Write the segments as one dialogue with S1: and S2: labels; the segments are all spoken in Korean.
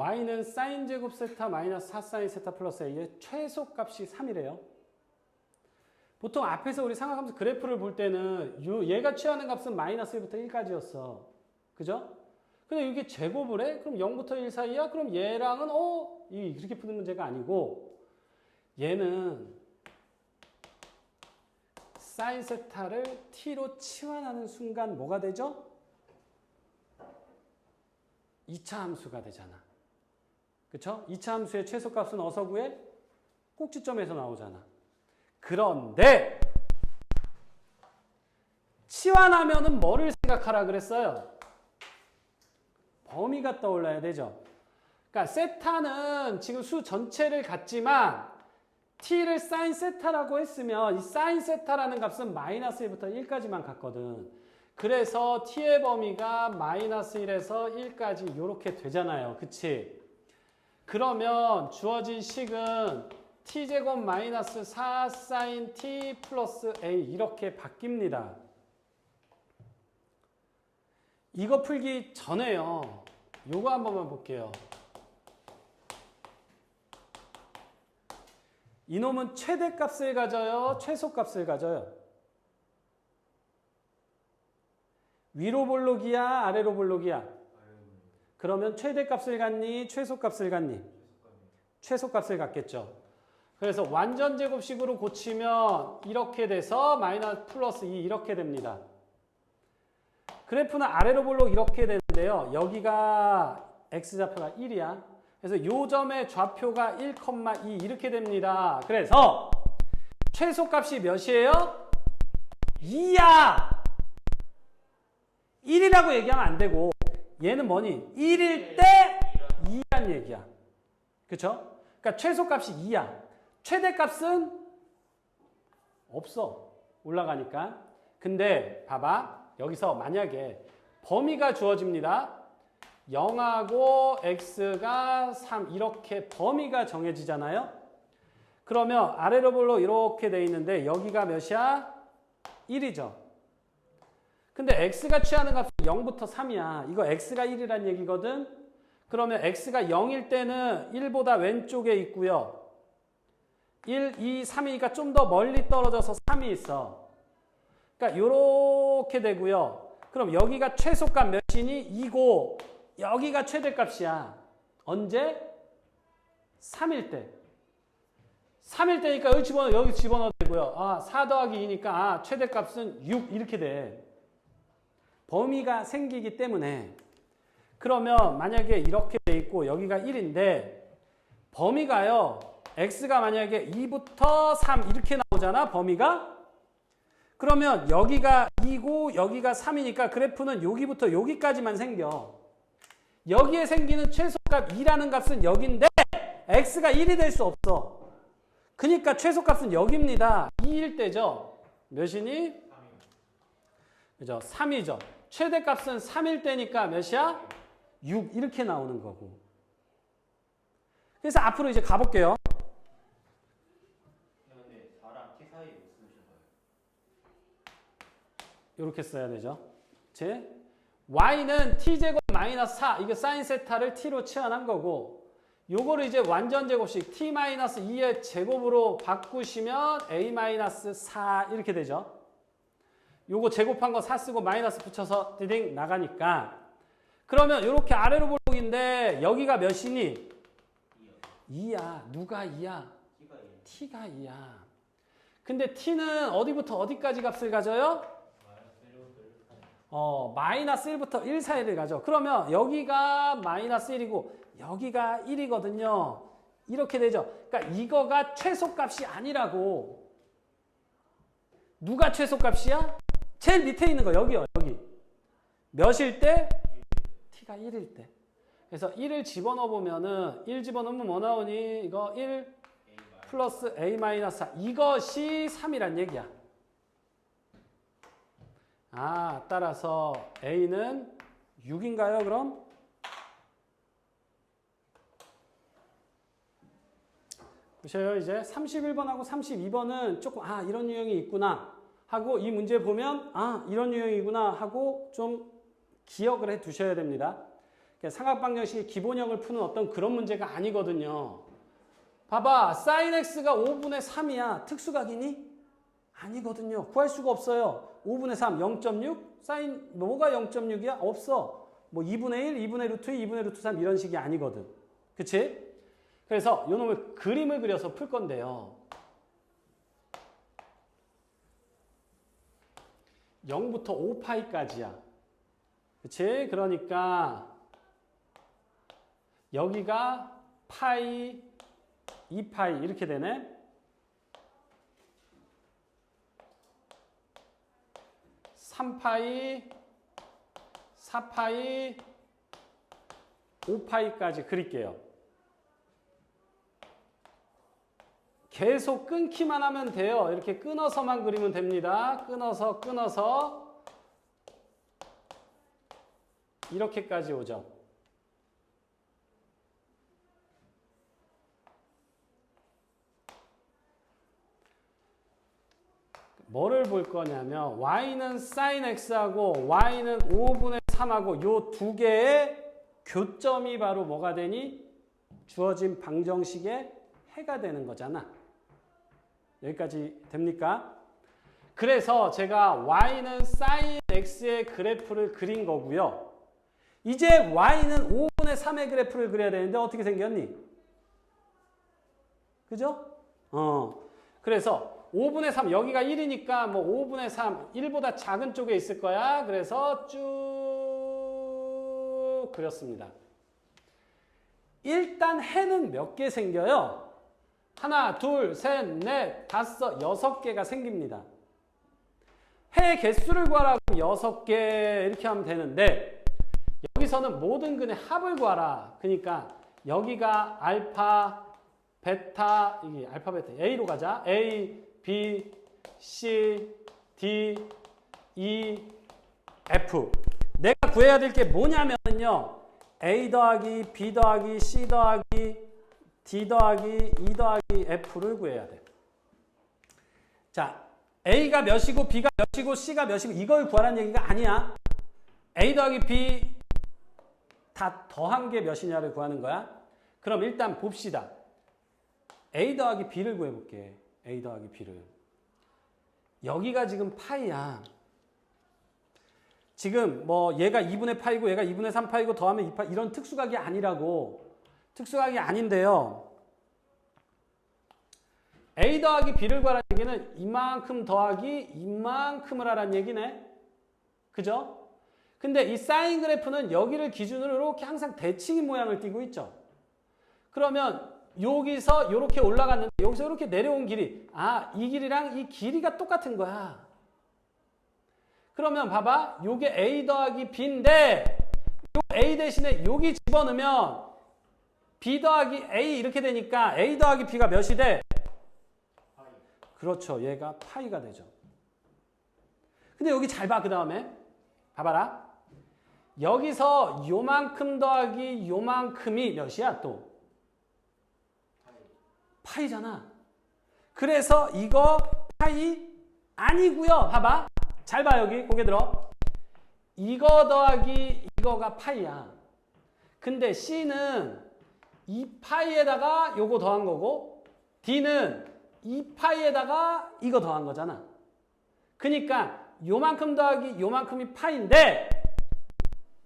S1: y는 사인 제곱 세타 마이너스 4 사인 세타 플러스 a의 최소값이 3이래요. 보통 앞에서 우리 삼각함수 그래프를 볼 때는 요 얘가 취하는 값은 마이너스 1부터 1까지였어. 그죠? 근데 이게 제곱을 해? 그럼 0부터 1 사이야? 그럼 얘랑은 어? 이 이렇게 푸는 문제가 아니고 얘는 사인 세타를 t로 치환하는 순간 뭐가 되죠? 2차 함수가 되잖아. 그쵸? 2차 함수의 최소값은 어서 구해? 꼭지점에서 나오잖아. 그런데 치환하면은 뭐를 생각하라 그랬어요? 범위가 떠올라야 되죠. 그러니까 세타는 지금 수 전체를 갖지만 t를 사인 세타라고 했으면 이 사인 세타라는 값은 마이너스 1부터 1까지만 갖거든. 그래서 t의 범위가 마이너스 1에서 1까지 이렇게 되잖아요. 그치? 그러면 주어진 식은 t제곱 마이너스 4 사인 t 플러스 a 이렇게 바뀝니다. 이거 풀기 전에요. 요거 한 번만 볼게요. 이놈은 최대값을 가져요? 최소값을 가져요? 위로 볼록이야? 아래로 볼록이야? 그러면 최대값을 갖니? 최소값을 갖니? 최소값을 갖겠죠. 그래서 완전 제곱식으로 고치면 이렇게 돼서 마이너스 플러스 2 이렇게 됩니다. 그래프는 아래로 볼록 이렇게 되는데요. 여기가 x좌표가 1이야. 그래서 요 점의 좌표가 1,2 이렇게 됩니다. 그래서 최소값이 몇이에요? 2야! 1이라고 얘기하면 안 되고 얘는 뭐니? 1일 때 2란 얘기야. 그쵸? 그러니까 최소값이 2야. 최대값은 없어. 올라가니까. 근데 봐봐. 여기서 만약에 범위가 주어집니다. 0하고 x가 3 이렇게 범위가 정해지잖아요. 그러면 아래로 볼로 이렇게 돼 있는데 여기가 몇이야? 1이죠. 근데 x가 취하는 값은 0부터 3이야. 이거 x가 1이란 얘기거든. 그러면 x가 0일 때는 1보다 왼쪽에 있고요. 1, 2, 3이니까 좀 더 멀리 떨어져서 3이 있어. 그러니까 이렇게 되고요. 그럼 여기가 최소값 몇이니? 2고 여기가 최대값이야. 언제? 3일 때. 3일 때니까 여기 집어넣어 여기 집어넣어도 되고요. 아, 4 더하기 2니까 아, 최대값은 6 이렇게 돼. 범위가 생기기 때문에 그러면 만약에 이렇게 돼 있고 여기가 1인데 범위가요. x가 만약에 2부터 3 이렇게 나오잖아. 범위가 그러면 여기가 2고 여기가 3이니까 그래프는 여기부터 여기까지만 생겨. 여기에 생기는 최소값 2라는 값은 여기인데 x가 1이 될 수 없어. 그러니까 최소값은 여기입니다. 2일 때죠. 몇이니? 그죠? 3이죠. 최대값은 3일 때니까 몇이야? 6 이렇게 나오는 거고. 그래서 앞으로 이제 가볼게요.
S2: 근데 4랑 t 사이 못 쓰신 거예요?
S1: 이렇게 써야 되죠. 제 y는 t제곱 마이너스 4 이게 사인 세타를 t로 치환한 거고 요거를 이제 완전 제곱식 t 마이너스 2의 제곱으로 바꾸시면 a 마이너스 4 이렇게 되죠. 요거 제곱한 거 4 쓰고 마이너스 붙여서 디딩 나가니까 그러면 이렇게 아래로 볼록인데 여기가 몇이니?
S2: 2요.
S1: 2야. 누가 2야?
S2: t가 1.
S1: t가 2야. 근데 t는 어디부터 어디까지 값을 가져요?
S2: 마이너스 1부터 1까지.
S1: 어, 마이너스 1부터 1 사이를 가죠. 그러면 여기가 마이너스 1이고 여기가 1이거든요. 이렇게 되죠. 그러니까 이거가 최소값이 아니라고. 누가 최소값이야? 제일 밑에 있는 거 여기요. 여기. 몇일 때? t가 1일 때. 그래서 1을 집어넣어 보면은 1 집어넣으면 뭐 나오니? 이거 1
S2: a 마이너스
S1: 플러스 a 마이너스 4 이것이 3이란 얘기야. 아, 따라서 a는 6인가요, 그럼? 보셔요. 이제 31번하고 32번은 조금 아, 이런 유형이 있구나 하고 이 문제 보면 아, 이런 유형이구나 하고 좀 기억을 해 두셔야 됩니다. 그러니까 삼각방정식의 기본형을 푸는 어떤 그런 문제가 아니거든요. 봐봐. sin x가 5분의 3이야. 특수각이니? 아니거든요. 구할 수가 없어요. 5분의 3, 0.6? sin 뭐가 0.6이야? 없어. 뭐 2분의 1, 2분의 루트 2, 2분의 루트 3 이런 식이 아니거든. 그치? 그래서 요 놈을 그림을 그려서 풀 건데요. 0부터 5파이까지야. 그치? 그러니까 여기가 파이, 2파이 이렇게 되네. 3파이, 4파이, 5파이까지 그릴게요. 계속 끊기만 하면 돼요. 이렇게 끊어서만 그리면 됩니다. 끊어서 끊어서 이렇게까지 오죠. 뭐를 볼 거냐면 y는 sin x하고 y는 5분의 3하고 요 두 개의 교점이 바로 뭐가 되니? 주어진 방정식의 해가 되는 거잖아. 여기까지 됩니까? 그래서 제가 y는 sin x의 그래프를 그린 거고요. 이제 y는 5분의 3의 그래프를 그려야 되는데 어떻게 생겼니? 그죠? 어. 그래서 5분의 3 여기가 1이니까 뭐 5분의 3 1보다 작은 쪽에 있을 거야. 그래서 쭉 그렸습니다. 일단 해는 몇 개 생겨요? 하나, 둘, 셋, 넷, 다섯, 여섯 개가 생깁니다. 해 개수를 구하라고 여섯 개 이렇게 하면 되는데 여기서는 모든 근의 합을 구하라. 그러니까 여기가 알파, 베타, 이게 알파, 베타, A로 가자. A, B, C, D, E, F. 내가 구해야 될 게 뭐냐면요. A 더하기 B 더하기 C 더하기 D 더하기 E 더하기 F를 구해야 돼. 자, A가 몇이고 B가 몇이고 C가 몇이고 이걸 구하라는 얘기가 아니야. A 더하기 B 다 더한 게 몇이냐를 구하는 거야. 그럼 일단 봅시다. A 더하기 B를 구해볼게. A 더하기 B를. 여기가 지금 파이야. 지금 뭐 얘가 2분의 파이고 얘가 2분의 3 파이고 더하면 2파 이런 특수각이 아니라고. 특수각이 아닌데요. A 더하기 B를 구하라는 얘기는 이만큼 더하기 이만큼을 하라는 얘기네. 그죠? 근데 이 사인 그래프는 여기를 기준으로 이렇게 항상 대칭 모양을 띠고 있죠. 그러면 여기서 이렇게 올라갔는데 여기서 이렇게 내려온 길이 아, 이 길이랑 이 길이가 똑같은 거야. 그러면 봐봐. 요게 A 더하기 B인데 요 A 대신에 여기 집어넣으면 B 더하기 A 이렇게 되니까 A 더하기 B가 몇이 돼? 그렇죠. 얘가 파이가 되죠. 근데 여기 잘 봐. 그 다음에 봐봐라. 여기서 요만큼 더하기 요만큼이 몇이야 또? 파이잖아. 그래서 이거 파이 아니고요. 봐봐. 잘 봐 여기 고개 들어. 이거 더하기 이거가 파이야. 근데 C는 2파이에다가 요거 더한 거고 D는 2파이에다가 이거 더한 거잖아. 그러니까 요만큼 더하기 요만큼이 파인데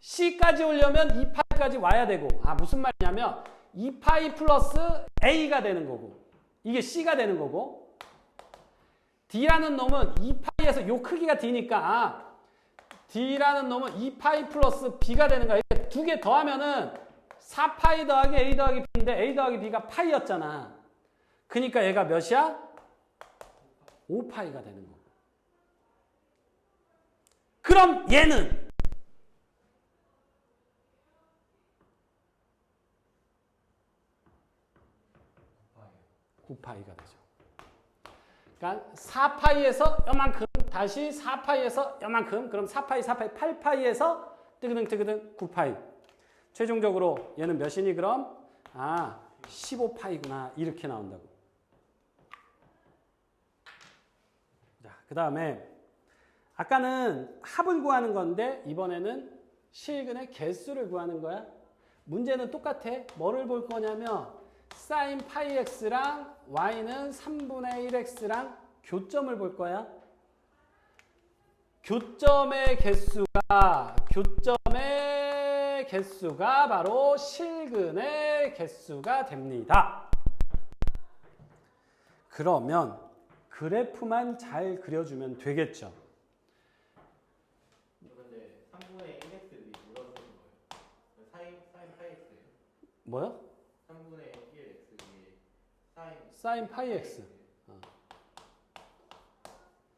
S1: C까지 오려면 2파이까지 와야 되고 아 무슨 말이냐면 2파이 플러스 A가 되는 거고 이게 C가 되는 거고 D라는 놈은 2파이에서 요 크기가 D니까 아, D라는 놈은 2파이 플러스 B가 되는 거야. 두 개 더하면은 4파이 더하기 A 더하기 B인데 A 더하기 B가 파이였잖아. 그러니까 얘가 몇이야? 5파이가 되는 거. 그럼 얘는 9파이가 되죠. 그러니까 4파이에서 요만큼 다시 4파이에서 요만큼 그럼 4파이 4파이 8파이에서 뜨그등 뜨그등 9파이 최종적으로 얘는 몇이니 그럼? 아 15파이구나 이렇게 나온다고 자, 그 다음에 아까는 합을 구하는 건데 이번에는 실근의 개수를 구하는 거야 문제는 똑같아. 뭐를 볼 거냐면 sin 파이 x랑 y는 3분의 1x랑 교점을 볼 거야. 교점의 개수가 교점의 개수가 바로 실근의 개수가 됩니다. 그러면 그래프만 잘 그려주면 되겠죠.
S2: 근데 3분의 1x 뭐라고 쓰는 거예요? 사인 사인 파이 x예요?
S1: 뭐요?
S2: 3분의 1x 사인
S1: 파이 x.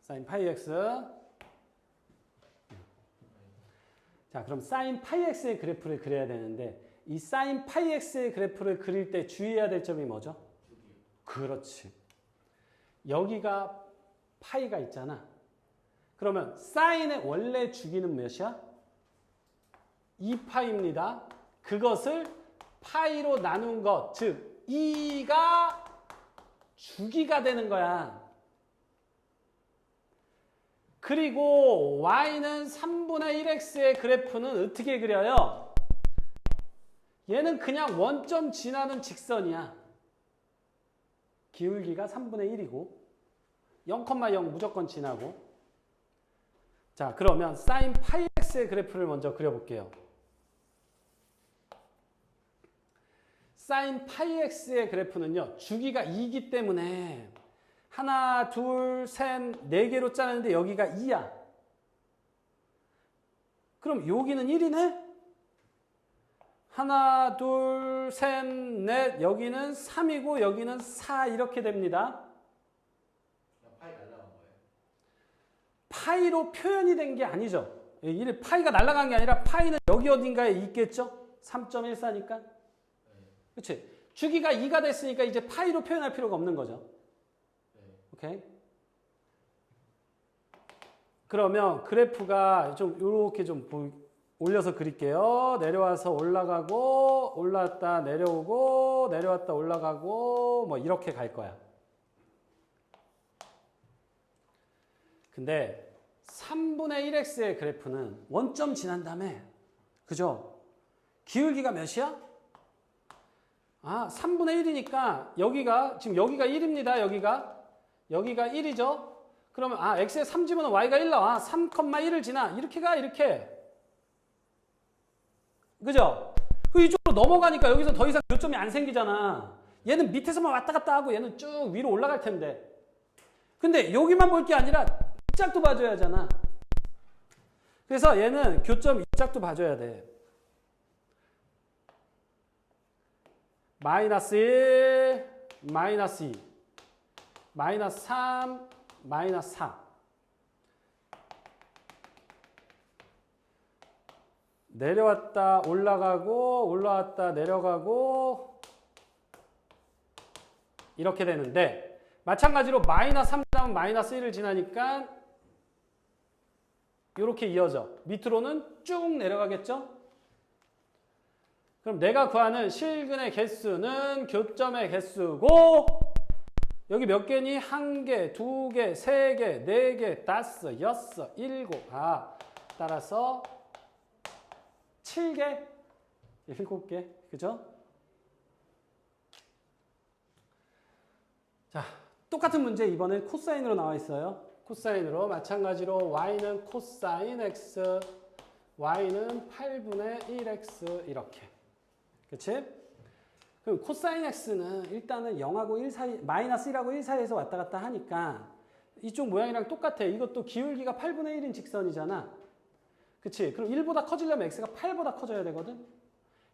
S1: sin 파이 x. 자, 그럼 sin 파이 x의 그래프를 그려야 되는데 이 sin 파이 x의 그래프를 그릴 때 주의해야 될 점이 뭐죠? 그렇지. 여기가 파이가 있잖아. 그러면 사인의 원래 주기는 몇이야? 2파입니다. 그것을 파이로 나눈 것, 즉 2가 주기가 되는 거야. 그리고 y는 3분의 1x의 그래프는 어떻게 그려요? 얘는 그냥 원점 지나는 직선이야. 기울기가 3분의 1이고 0,0 무조건 지나고 자 그러면 sin 파이 x의 그래프를 먼저 그려볼게요. sin 파이 x의 그래프는요 주기가 2이기 때문에 하나 둘 셋 네 개로 짜는데 여기가 2야. 그럼 여기는 1이네? 하나, 둘, 셋, 넷. 여기는 3이고 여기는 4 이렇게 됩니다.
S2: 날라간.
S1: 파이로 표현이 된 게 아니죠. 이 파이가 날아간 게 아니라 파이는 여기 어딘가에 있겠죠? 3.14니까. 그렇지? 주기가 2가 됐으니까 이제 파이로 표현할 필요가 없는 거죠.
S2: 네.
S1: 오케이? 그러면 그래프가 좀 이렇게 좀 보- 올려서 그릴게요. 내려와서 올라가고 올라왔다 내려오고 내려왔다 올라가고 뭐 이렇게 갈 거야. 근데 3분의 1x의 그래프는 원점 지난 다음에 그죠? 기울기가 몇이야? 아, 3분의 1이니까 여기가 지금 여기가 1입니다. 여기가 여기가 1이죠. 그러면 아, x에 3 집어넣으면 y가 1 나와. 3,1을 지나. 이렇게 가. 이렇게. 그죠? 그 이쪽으로 넘어가니까 여기서 더 이상 교점이 안 생기잖아. 얘는 밑에서만 왔다 갔다 하고 얘는 쭉 위로 올라갈 텐데. 근데 여기만 볼 게 아니라 짝도 봐줘야 하잖아. 그래서 얘는 교점 짝도 봐줘야 돼. 마이너스 1, 마이너스 2, 마이너스 3, 마이너스 4. 내려왔다 올라가고 올라왔다 내려가고 이렇게 되는데 마찬가지로 마이너스 3 다음 마이너스 1을 지나니까 이렇게 이어져 밑으로는 쭉 내려가겠죠? 그럼 내가 구하는 실근의 개수는 교점의 개수고 여기 몇 개니? 한 개, 두 개, 세 개, 네 개, 다섯, 여섯, 일곱. 아, 따라서 7개, 7개. 그죠? 자, 똑같은 문제 이번엔 코사인으로 나와 있어요. 코사인으로 마찬가지로 y는 코사인 x, y는 8분의 1x 이렇게. 그치? 그럼 코사인 x는 일단은 0하고 1 사이, 마이너스 1하고 1 사이에서 왔다 갔다 하니까 이쪽 모양이랑 똑같아. 이것도 기울기가 8분의 1인 직선이잖아. 그치? 그럼 1보다 커지려면 x가 8보다 커져야 되거든?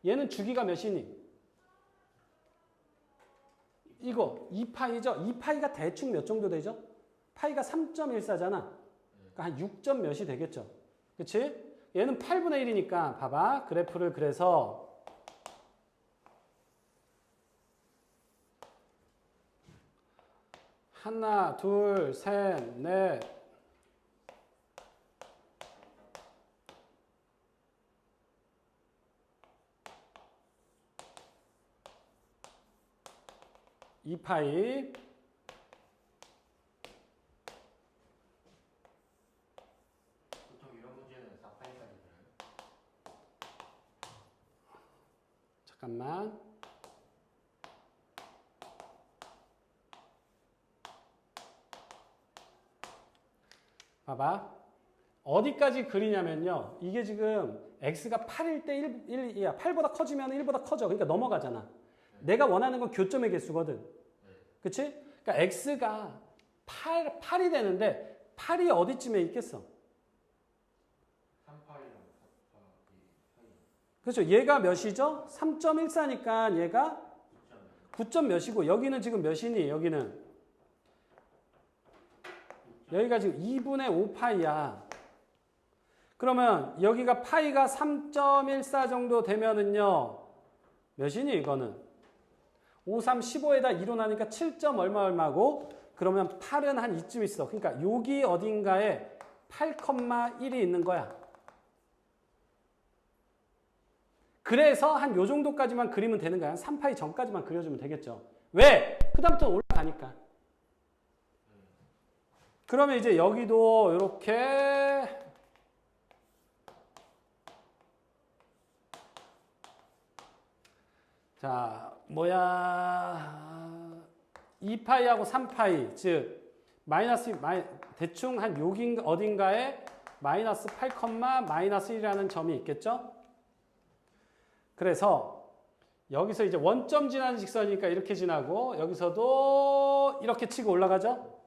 S1: 얘는 주기가 몇이니? 이거 2파이죠? 2파이가 대충 몇 정도 되죠? 파이가 3.14잖아. 그러니까 한 6점 몇이 되겠죠? 그치? 얘는 8분의 1이니까 봐봐. 그래프를 그래서 하나, 둘, 셋, 넷. 이 파이
S2: 보통 이런 문제는 4파이까지 들어요.
S1: 잠깐만. 봐봐. 어디까지 그리냐면요. 이게 지금 x가 8일 때 1, 1, 1, 8보다 커지면 1보다 커져. 그러니까 넘어가잖아. 내가 원하는 건 교점의 개수거든. 그치? 그러니까 x가 8, 8이 되는데 8이 어디쯤에 있겠어?
S2: 38이랑 4파이 사이
S1: 그렇죠. 얘가 몇이죠? 3.14니까 얘가 9 점 몇이고 여기는 지금 몇이니? 여기는 여기가 지금 2분의 5파이야. 그러면 여기가 파이가 3.14 정도 되면은요. 몇이니 이거는? 5, 3, 15에다 2로 나니까 7점 얼마 얼마고 그러면 8은 한 이쯤 있어. 그러니까 여기 어딘가에 8,1이 있는 거야. 그래서 한 요 정도까지만 그리면 되는 거야. 3파이 전까지만 그려주면 되겠죠. 왜? 그 다음부터 올라가니까. 그러면 이제 여기도 이렇게 자 뭐야 2파이하고 3파이 즉 마이너스 마이, 대충 한 여긴 어딘가에 마이너스 8, 마이너스 1이라는 점이 있겠죠? 그래서 여기서 이제 원점 지나는 직선이니까 이렇게 지나고 여기서도 이렇게 치고 올라가죠?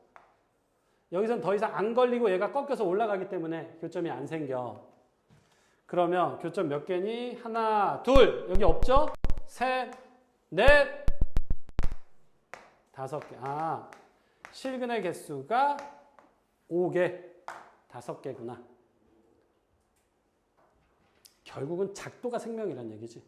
S1: 여기선 더 이상 안 걸리고 얘가 꺾여서 올라가기 때문에 교점이 안 생겨. 그러면 교점 몇 개니? 하나, 둘. 여기 없죠? 셋, 넷, 다섯 개. 아, 실근의 개수가 5개, 다섯 개구나. 결국은 작도가 생명이란 얘기지.